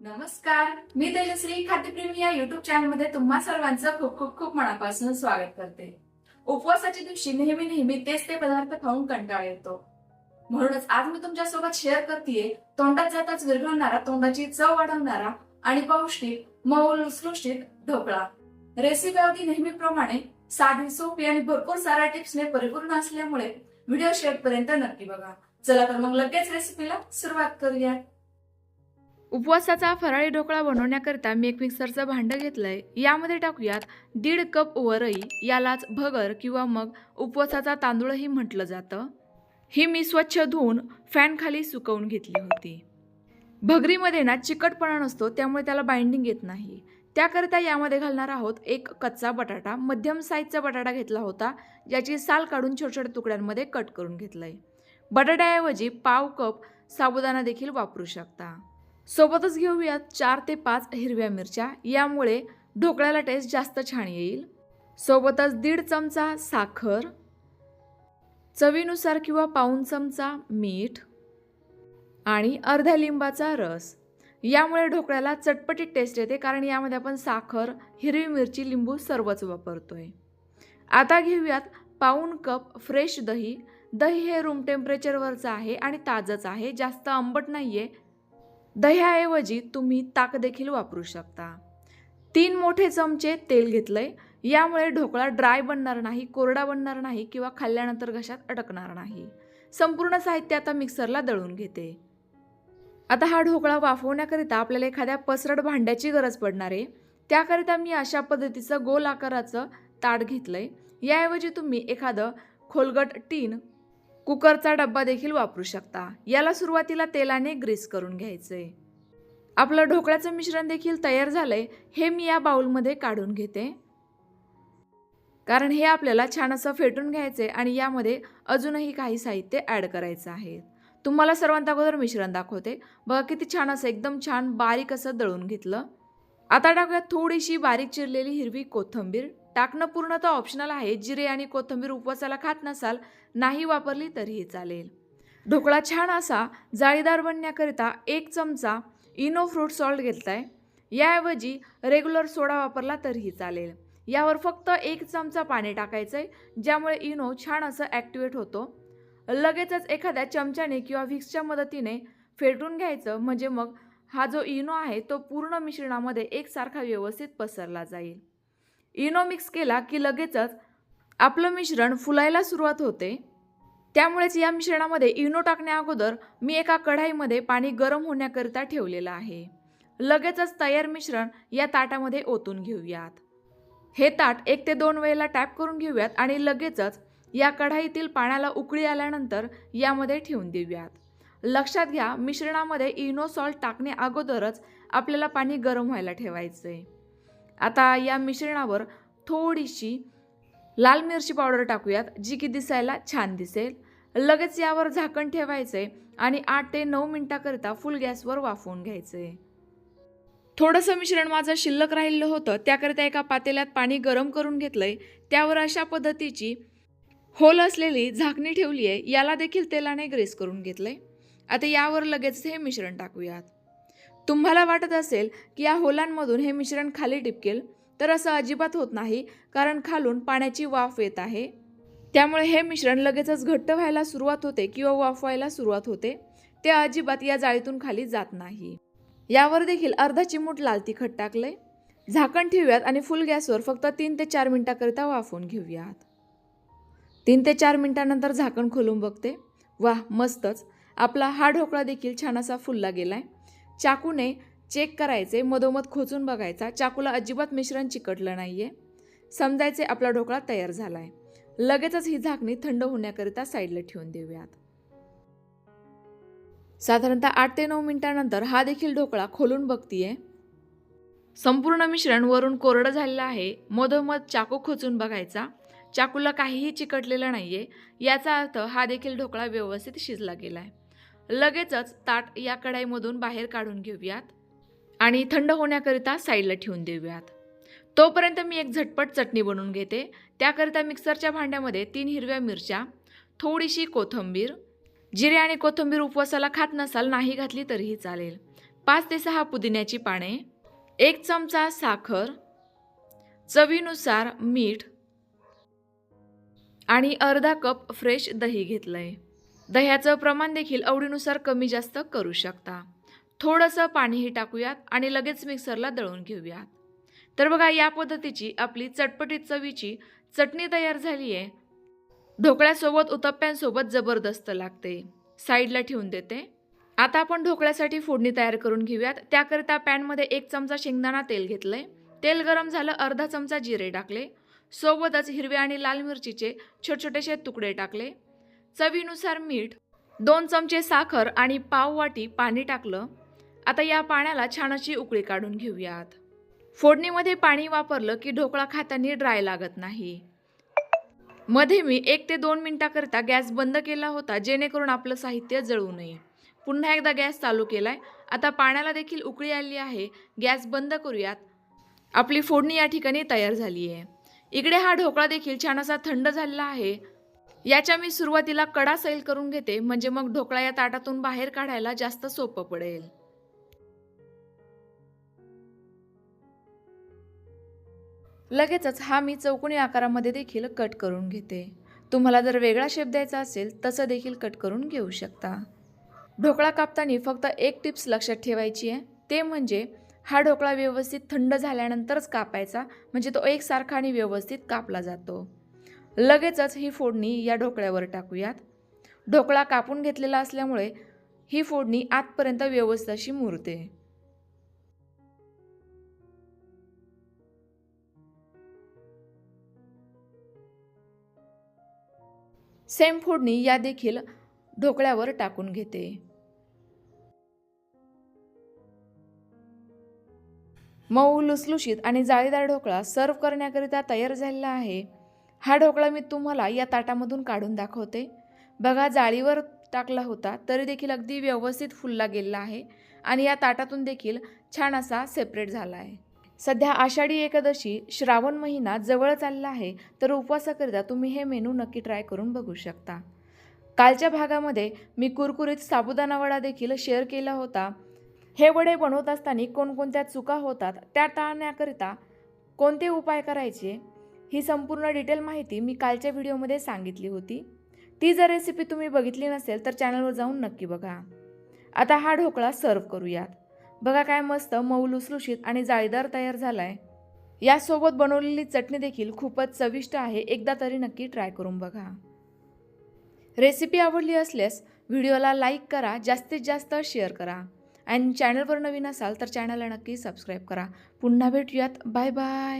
नमस्कार. मी तेजश्री खाद्यप्रेमी या युट्यूब चॅनलमध्ये तुम्हा सर्वांचं खूप खूप खूप मनापासून स्वागत करते. उपवासाच्या दिवशी नेहमी नेहमी तेच ते पदार्थ खाऊन कंटाळ येतो. म्हणूनच आज मी तुमच्यासोबत शेअर करतेय तोंडात जाताच विरघळणारा तोंडाची चव वाढवणारा आणि पौष्टिक मौल लुसलुशीत ढोकळा. रेसिपी अगदी नेहमीप्रमाणे साधी सोपी आणि भरपूर साऱ्या टिप्सने परिपूर्ण असल्यामुळे व्हिडिओ शेवटपर्यंत नक्की बघा. चला तर मग लगेच रेसिपीला सुरुवात करूया उपवासाचा फराळी ढोकळा बनवण्याकरिता मी एक मिक्सरचं भांडं घेतलं आहे यामध्ये टाकूयात दीड कप वरई यालाच भगर किंवा मग उपवासाचा तांदूळही म्हटलं जातं. ही मी स्वच्छ धुवून फॅनखाली सुकवून घेतली होती. भगरीमध्ये ना चिकटपणा नसतो त्यामुळे त्याला बाइंडिंग येत नाही. त्याकरिता यामध्ये घालणार आहोत एक कच्चा बटाटा मध्यम साईजचा बटाटा घेतला होता ज्याची साल काढून छोट्या छोट्या तुकड्यांमध्ये कट करून घेतलं आहे बटाट्याऐवजी पाव कप साबुदाणा देखील वापरू शकता. सोबतच घेऊयात चार ते पाच हिरव्या मिरच्या. यामुळे ढोकळ्याला टेस्ट जास्त छान येईल. सोबतच दीड चमचा साखर चवीनुसार किंवा पाऊन चमचा मीठ आणि अर्ध्या लिंबाचा रस. यामुळे ढोकळ्याला चटपटीत टेस्ट येते कारण यामध्ये आपण साखर हिरवी मिरची लिंबू सर्वच वापरतोय. आता घेऊयात पाऊन कप फ्रेश दही. दही हे रूम टेम्परेचरवरचं आहे आणि ताजंच आहे. जास्त आंबट नाही आहे दह्याऐवजी तुम्ही ताक देखील वापरू शकता. तीन मोठे चमचे तेल घेतलंय. यामुळे ढोकळा ड्राय बनणार नाही कोरडा बनणार नाही किंवा खाल्ल्यानंतर घशात अटकणार नाही. संपूर्ण साहित्य आता मिक्सरला दळून घेते. आता हा ढोकळा वाफवण्याकरिता आपल्याला एखाद्या पसरट भांड्याची गरज पडणार आहे. त्याकरिता मी अशा पद्धतीचं गोल आकाराचं ताट घेतलं आहे याऐवजी तुम्ही एखादं खोलगट टीन कुकरचा डब्बा देखील वापरू शकता. याला सुरुवातीला तेलाने ग्रीस करून घ्यायचंय आपलं ढोकळ्याचं मिश्रण देखील तयार झालंय हे मी या बाउलमध्ये काढून घेते. कारण हे आपल्याला छान असं फेटून घ्यायचंय आणि यामध्ये अजूनही काही साहित्य ॲड करायचं आहे. तुम्हाला सर्वांत अगोदर मिश्रण दाखवते. बघा किती छान असं एकदम छान बारीक असं दळून घेतलं. आता टाकूया थोडीशी बारीक चिरलेली हिरवी कोथिंबीर. टाकणं पूर्णतः ऑप्शनल आहे. जिरे आणि कोथिंबीर उपवासाला खात नसाल नाही वापरली तरीही चालेल. ढोकळा छान असा जाळीदार बनण्याकरिता एक चमचा इनो फ्रूट सॉल्ट घेतलाय. याऐवजी रेग्युलर सोडा वापरला तरीही चालेल. यावर फक्त एक चमचा पाणी टाकायचं आहे ज्यामुळे इनो छान असं ॲक्टिवेट होतो. लगेचच एखाद्या चमच्याने किंवा व्हिक्सच्या मदतीने फेटून घ्यायचं म्हणजे मग हा जो इनो आहे तो पूर्ण मिश्रणामध्ये एकसारखा व्यवस्थित पसरला जाईल. इनो मिक्स केला की लगेचच आपलं मिश्रण फुलायला सुरुवात होते. त्यामुळेच या मिश्रणामध्ये इनो टाकण्या अगोदर मी एका कढाईमध्ये पाणी गरम होण्याकरिता ठेवलेलं आहे. लगेचच तयार मिश्रण या ताटामध्ये ओतून घेऊयात. हे ताट एक ते दोन वेळेला टॅप करून घेऊयात आणि लगेचच या कढाईतील पाण्याला उकळी आल्यानंतर यामध्ये ठेवून देऊयात. लक्षात घ्या मिश्रणामध्ये इनो सॉल्ट टाकण्या अगोदरच आपल्याला पाणी गरम व्हायला ठेवायचं आहे आता या मिश्रणावर थोडीशी लाल मिरची पावडर टाकूयात जी की दिसायला छान दिसेल. लगेच यावर झाकण ठेवायचं आहे आणि आठ ते नऊ मिनटाकरिता फुल गॅसवर वाफवून घ्यायचं आहे थोडंसं मिश्रण माझं शिल्लक राहिलं होतं त्याकरिता एका पातेल्यात पाणी गरम करून घेतलं आहे त्यावर अशा पद्धतीची होल असलेली झाकणी ठेवली आहे याला देखील तेलाने ग्रेस करून घेतलं आहे आता यावर लगेच हे मिश्रण टाकूयात. तुम्हाला वाटत असेल की या होलांमधून हे मिश्रण खाली टिपकेल तर असं अजिबात होत नाही कारण खालून पाण्याची वाफ येत आहे. त्यामुळे हे मिश्रण लगेचच घट्ट व्हायला सुरुवात होते किंवा वाफ व्हायला सुरुवात होते. ते अजिबात या जाळीतून खाली जात नाही. यावर देखील अर्धा चिमूट लाल तिखट टाकलंय. झाकण ठेवूयात आणि फुल गॅसवर फक्त तीन ते चार मिनटाकरिता वाफवून घेऊयात. तीन ते चार मिनटानंतर झाकण खोलून बघते. वाह मस्तच! आपला हा ढोकळा देखील छान असा फुलला गेलाय. चाकूने चेक करायचे मधोमध खोचून बघायचा. चाकूला अजिबात मिश्रण चिकटलं नाही आहे समजायचे आपला ढोकळा तयार झाला आहे लगेचच ही झाकणी थंड होण्याकरिता साईडला ठेवून देऊयात. साधारणतः आठ ते नऊ मिनिटानंतर हा देखील ढोकळा खोलून बघतीये. संपूर्ण मिश्रण वरून कोरडं झालेलं आहे. मधोमध चाकू खोचून बघायचा. चाकूला काहीही चिकटलेलं नाही आहे याचा अर्थ हा देखील ढोकळा व्यवस्थित शिजला गेला आहे लगेचच ताट या कढाईमधून बाहेर काढून घेऊयात आणि थंड होण्याकरिता साईडला ठेवून देऊयात. तोपर्यंत मी एक झटपट चटणी बनवून घेते. त्याकरिता मिक्सरच्या भांड्यामध्ये तीन हिरव्या मिरच्या थोडीशी कोथिंबीर. जिरे आणि कोथिंबीर उपवासाला खात नसाल नाही घातली तरीही चालेल. पाच ते सहा पुदिन्याची पाने एक चमचा साखर चवीनुसार मीठ आणि अर्धा कप फ्रेश दही घेतलं आहे दह्याचं प्रमाण देखील आवडीनुसार कमी जास्त करू शकता. थोडंसं पाणीही टाकूयात आणि लगेच मिक्सरला दळून घेऊयात. तर बघा या पद्धतीची आपली चटपटीत चवीची चटणी तयार झाली आहे. ढोकळ्यासोबत उतप्प्यांसोबत जबरदस्त लागते. साईडला ठेवून देते. आता आपण ढोकळ्यासाठी फोडणी तयार करून घेऊयात. त्याकरिता पॅनमध्ये एक चमचा शेंगदाणा तेल घेतलंय. तेल गरम झालं अर्धा चमचा जिरे टाकले. सोबतच हिरव्या आणि लाल मिरचीचे छोटे छोटेसे तुकडे टाकले. चवीनुसार मीठ दोन चमचे साखर आणि पाव वाटी पाणी टाकलं. आता या पाण्याला छान अशी उकळी काढून घेऊयात. फोडणीमध्ये पाणी वापरलं की ढोकळा खाताना ड्राय लागत नाही. मध्ये मी एक ते दोन मिनिटाकरता गॅस बंद केला होता जेणेकरून आपलं साहित्य जळू नये. पुन्हा एकदा गॅस चालू केलाय. आता पाण्याला देखील उकळी आली आहे. गॅस बंद करूयात. आपली फोडणी या ठिकाणी तयार झाली आहे इकडे हा ढोकळा देखील छान असा थंड झालेला आहे. याच्या मी सुरुवातीला कडा सैल करून घेते म्हणजे मग ढोकळा या ताटातून बाहेर काढायला जास्त सोपं पडेल. लगेचच हा मी चौकोनी आकारामध्ये देखील कट करून घेते. तुम्हाला जर वेगळा शेप द्यायचा असेल तसं देखील कट करून घेऊ शकता. ढोकळा कापताना फक्त एक टिप्स लक्षात ठेवायची आहे. ते म्हणजे हा ढोकळा व्यवस्थित थंड झाल्यानंतरच कापायचा म्हणजे तो एकसारखा आणि व्यवस्थित कापला जातो. लगेचच ही फोडणी या ढोकळ्यावर टाकूयात. ढोकळा कापून घेतलेला असल्यामुळे ही फोडणी आतपर्यंत व्यवस्थित अशी मुरते. सेम फोडणी या देखील ढोकळ्यावर टाकून घेते. मऊ लुसलुशीत आणि जाळीदार ढोकळा सर्व करण्याकरिता तयार झालेला आहे. हा ढोकळा मी तुम्हाला या ताटामधून काढून दाखवते. बघा जाळीवर टाकला होता तरी देखील अगदी व्यवस्थित फुलला गेलेला आहे आणि या ताटातून देखील छान असा सेपरेट झाला आहे. सध्या आषाढी एकादशी श्रावण महिना जवळ चालला आहे तर उपवासाकरिता तुम्ही हे मेनू नक्की ट्राय करून बघू शकता. कालच्या भागामध्ये मी कुरकुरीत साबुदाणा वडा देखील शेअर केला होता. हे वडे बनवत असताना कोणकोणत्या चुका होतात त्या टाळण्याकरिता कोणते उपाय करायचे? ही संपूर्ण डिटेल माहिती मी कालच्या व्हिडिओमध्ये सांगितली होती. ती जर रेसिपी तुम्ही बघितली नसेल तर चॅनलवर जाऊन नक्की बघा. आता हा ढोकळा सर्व करूयात. बघा काय मस्त मऊ लुसलुशीत आणि जाळीदार तयार झाला आहे यासोबत बनवलेली चटणी देखील खूपच चविष्ट आहे. एकदा तरी नक्की ट्राय करून बघा. रेसिपी आवडली असल्यास व्हिडिओला लाईक करा जास्तीत जास्त शेअर करा. आणि चॅनलवर नवीन असाल तर चॅनलला नक्की सबस्क्राईब करा. पुन्हा भेटूयात. Bye bye.